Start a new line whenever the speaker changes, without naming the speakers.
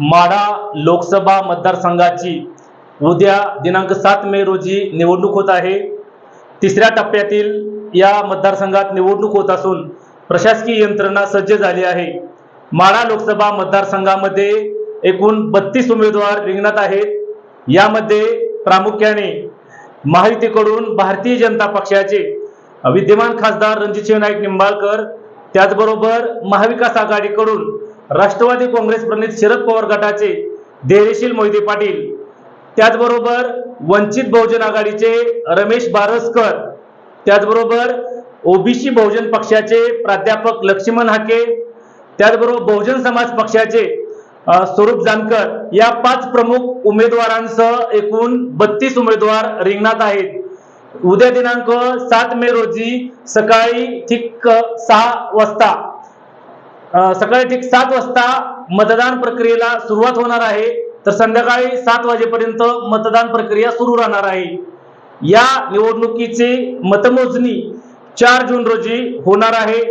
माढा लोकसभा मतदारसंघाची उद्या दिनांक सात मे रोजी निवडणूक होत आहे. तिसऱ्या टप्प्यातील या मतदारसंघात निवडणूक होत असून प्रशासकीय यंत्रणा सज्ज झाली आहे. माढा लोकसभा मतदारसंघामध्ये एकूण बत्तीस उमेदवार रिंगणात आहेत. यामध्ये प्रामुख्याने महायुतीकडून भारतीय जनता पक्षाचे विद्यमान खासदार रणजितसिंह नाईक निंबाळकर त्याचबरोबर महाविकास आघाडीकडून राष्ट्रवादी काँग्रेस प्रणित शरद पवार गटाचे धैर्यशील मोहिते पाटील त्याचबरोबर वंचित बहुजन आघाडीचे रमेश बारसकर त्याचबरोबर ओबीसी बहुजन पक्षाचे प्राध्यापक लक्ष्मण हाके त्याचबरोबर बहुजन समाज पक्षाचे स्वरूप जानकर या पाच प्रमुख उमेदवारांसह एकूण बत्तीस उमेदवार रिंगणात आहेत. उद्या दिनांक सात मे रोजी सकाळी ठीक सहा वाजता सकाळी ठीक सात वाजता मतदान प्रक्रियेला सुरुवात होणार आहे. तर संध्याकाळी सात वाजेपर्यंत मतदान प्रक्रिया सुरू राहणार आहे. या निवडणुकीची मतमोजणी चार जून रोजी होणार आहे.